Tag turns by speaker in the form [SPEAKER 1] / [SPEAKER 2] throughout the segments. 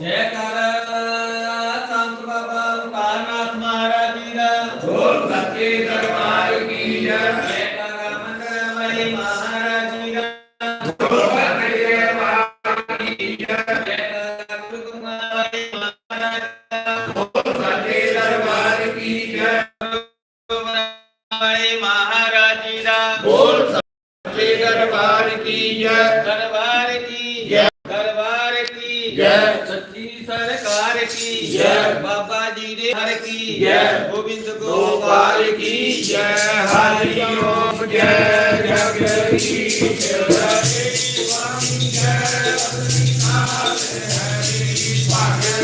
[SPEAKER 1] जयकार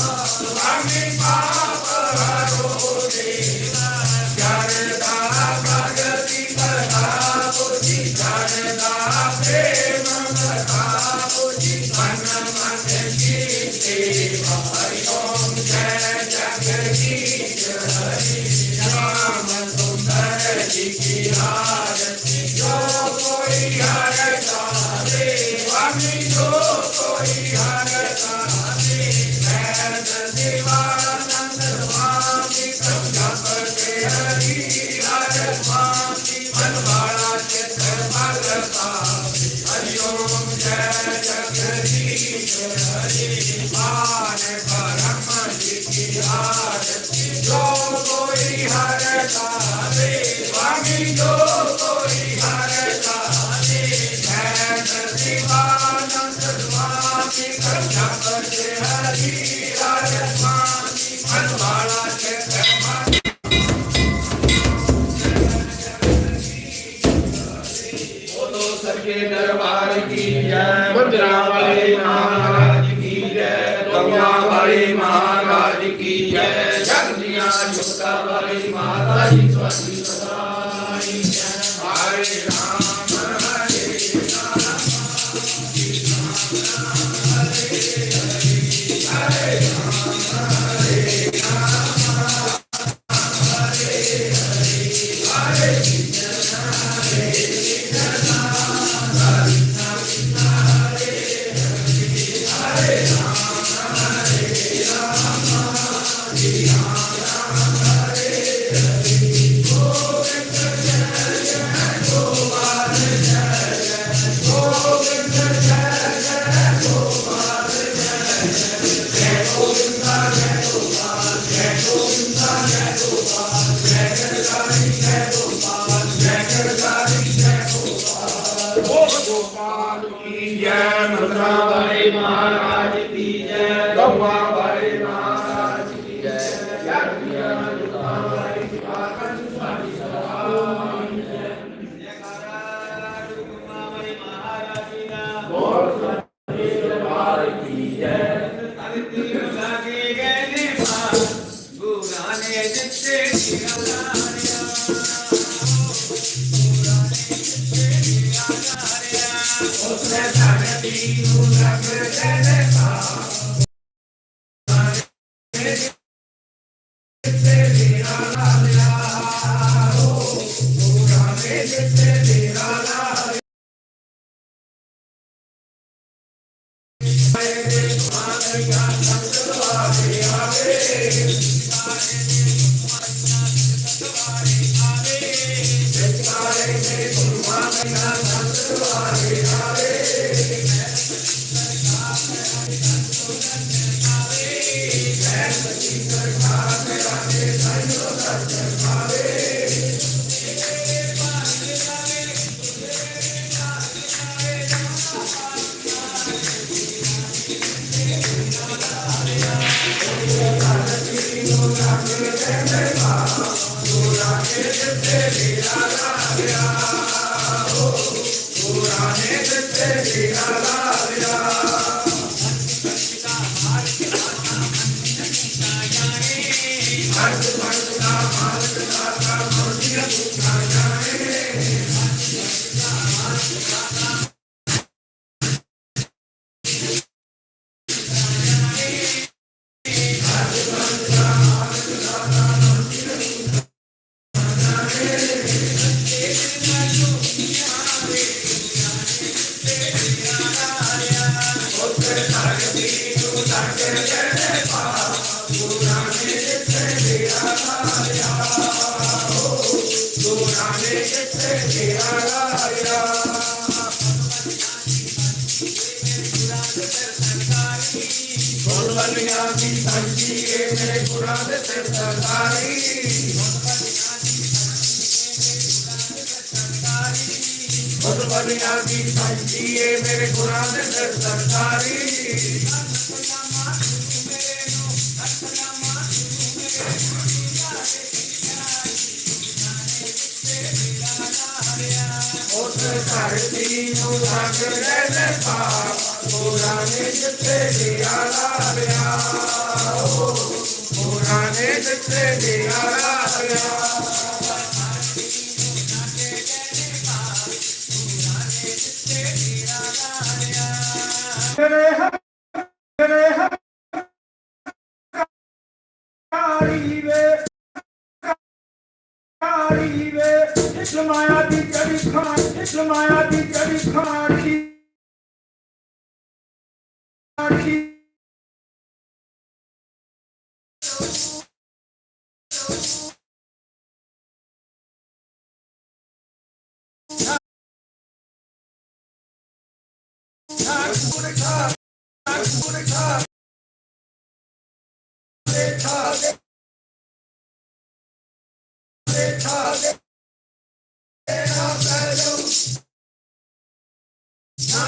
[SPEAKER 2] I'm Cristo,
[SPEAKER 1] Take you alive.
[SPEAKER 2] para que ਬਲਿਆ ਦੀ ਸੰਤੀ ਏ, ਮੇਰੇ ਗੁਰਾਂ ਦੇ ਦਰ ਸਰਦਾਰੀ। ਉਸ ਧਰਤੀ ਨੂੰ ਲੱਗ ਲੈ ਲੈ ਪਾਪ ਗੁਰਾਂ ਨੇ ਜਿੱਤੇ ਦਿਆ ਲਾਇਆ ਗੁਰਾਂ ਨੇ ਜਿੱਤੇ ਦਿਆ ਲਾਇਆ
[SPEAKER 3] It's my ID, Debbie Khan. It's my ID, Khan.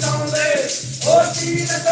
[SPEAKER 2] lonely. Oh, Jesus.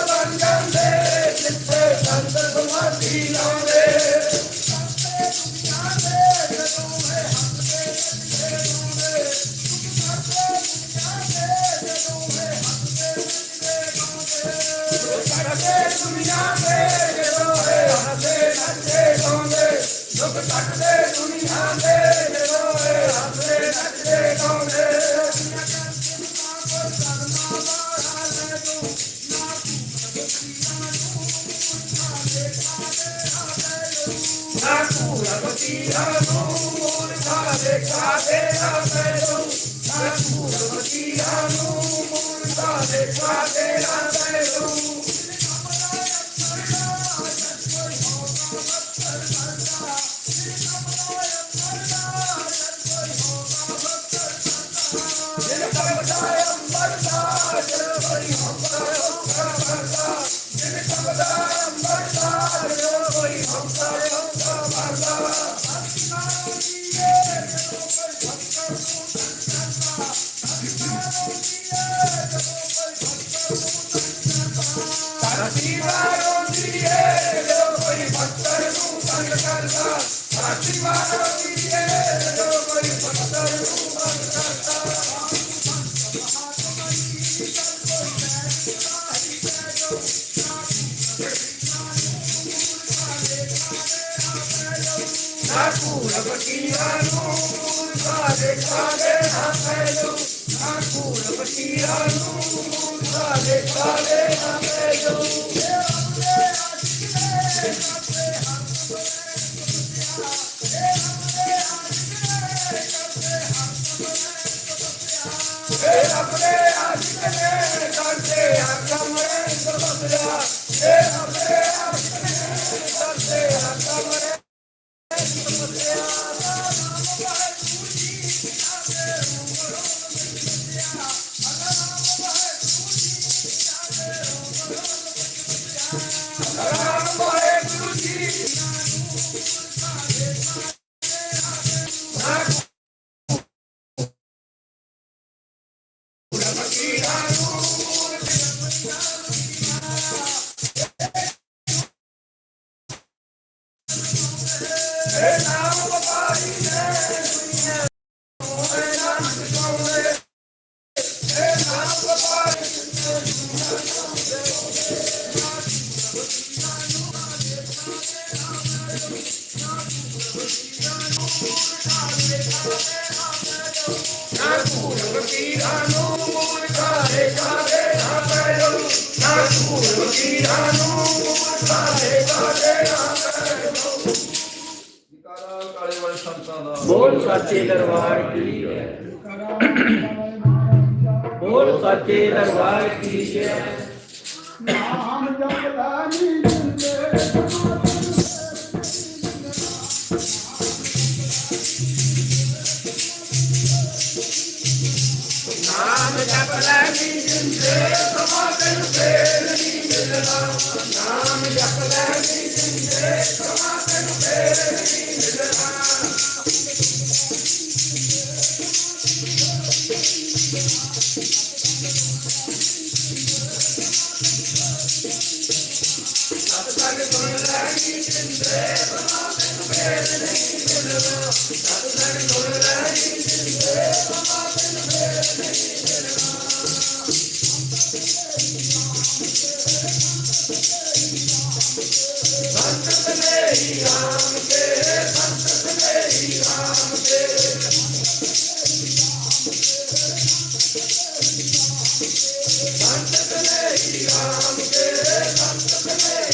[SPEAKER 2] ਖਾਲੇ ਨਾ ਮੈਨੂੰ ਨਾ ਕੋਲ ਬਕੀਆ ਨੂੰ ਖਾਲੇ ਖਾਲੇ ਨਾ ਮੈਨੂੰ ਤੇ ਆਪਣੇ ਅੱਜ ਦੇ ਨਾ Amen. ਲੈਣੀ ਜਿੰਦੇ ਸਮਾਗਮ ਤੇ ਨਹੀਂ ਮਿਲਣਾ ਨਾਮ ਜਪ ਲੈਣੀ ਜਿੰਦੇ ਸਮਾਗਮ ਤੇ ਨਹੀਂ ਮਿਲਣਾ ਸੰਤ ਕਲੇ ਰਾਮ ਕੇ ਸੰਤ ਕਲੇ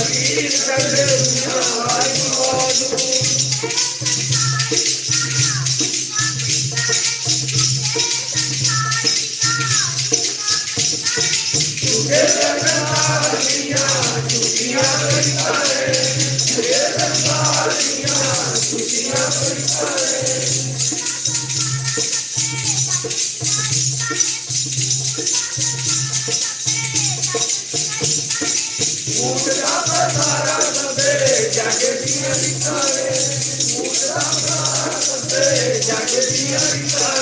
[SPEAKER 2] Thank you. ਜਾਗਦੀਆਂ ਰਿਤਾਰੇ ਮੂਤਰਾ ਭਰਾ ਸੰਦੇ ਜਾਗਦੀਆਂ ਰਿਤਾਰੇ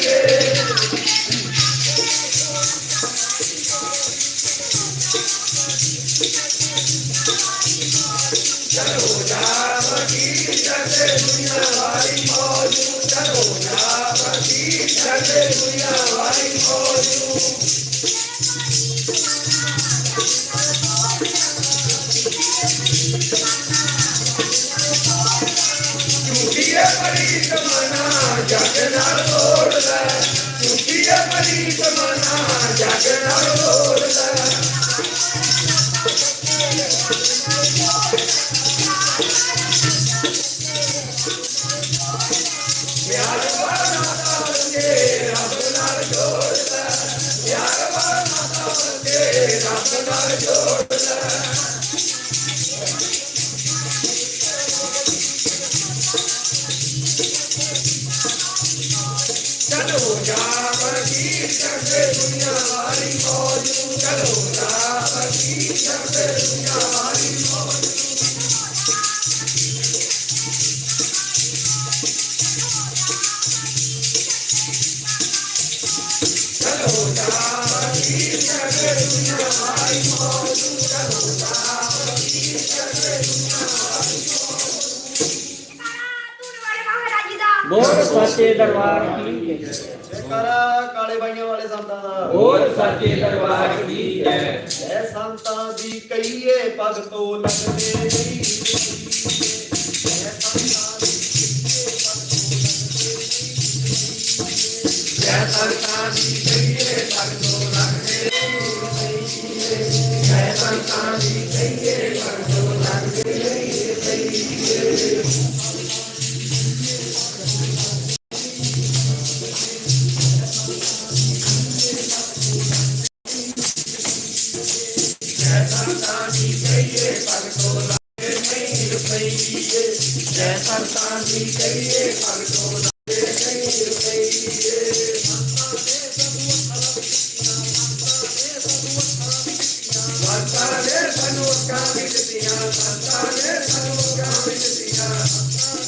[SPEAKER 2] Yeah. Thank you. ਸੱਚੇ ਦਰਬਾਰ ਕੀ ਹੈ।
[SPEAKER 1] ਜੈਕਾਰਾ ਕਾਲੇ ਬਾਈਆਂ ਵਾਲੇ ਸੰਤਾਂ ਦਾ।
[SPEAKER 2] ਹੋਰ ਸੱਚੇ ਦਰਬਾਰ ਕੀ ਹੈ।
[SPEAKER 1] ਐ ਸੰਤਾਂ ਦੀ ਕਈਏ ਭਗਤੋ ਲੱਗਦੇ ਜੀ ਐ ਸੰਤਾਂ ਦੀ ਕਈਏ ਭਗਤੋ ਲੱਗਦੇ ਜੀ
[SPEAKER 2] ਐ ਸੰਤਾਂ ਦੀ Yeah.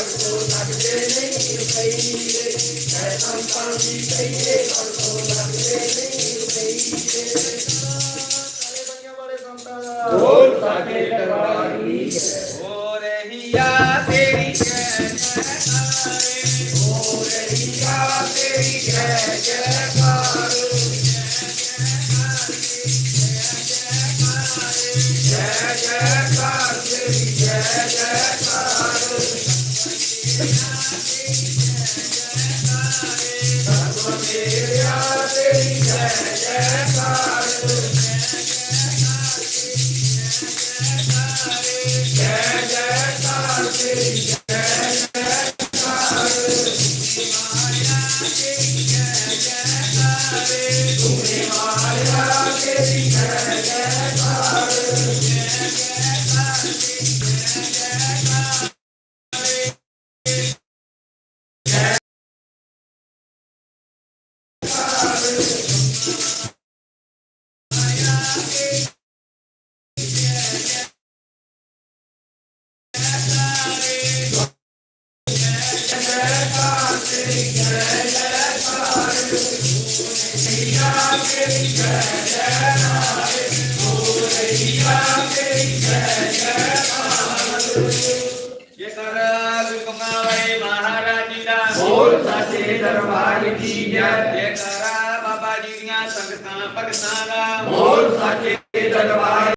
[SPEAKER 2] I'm Hare Hare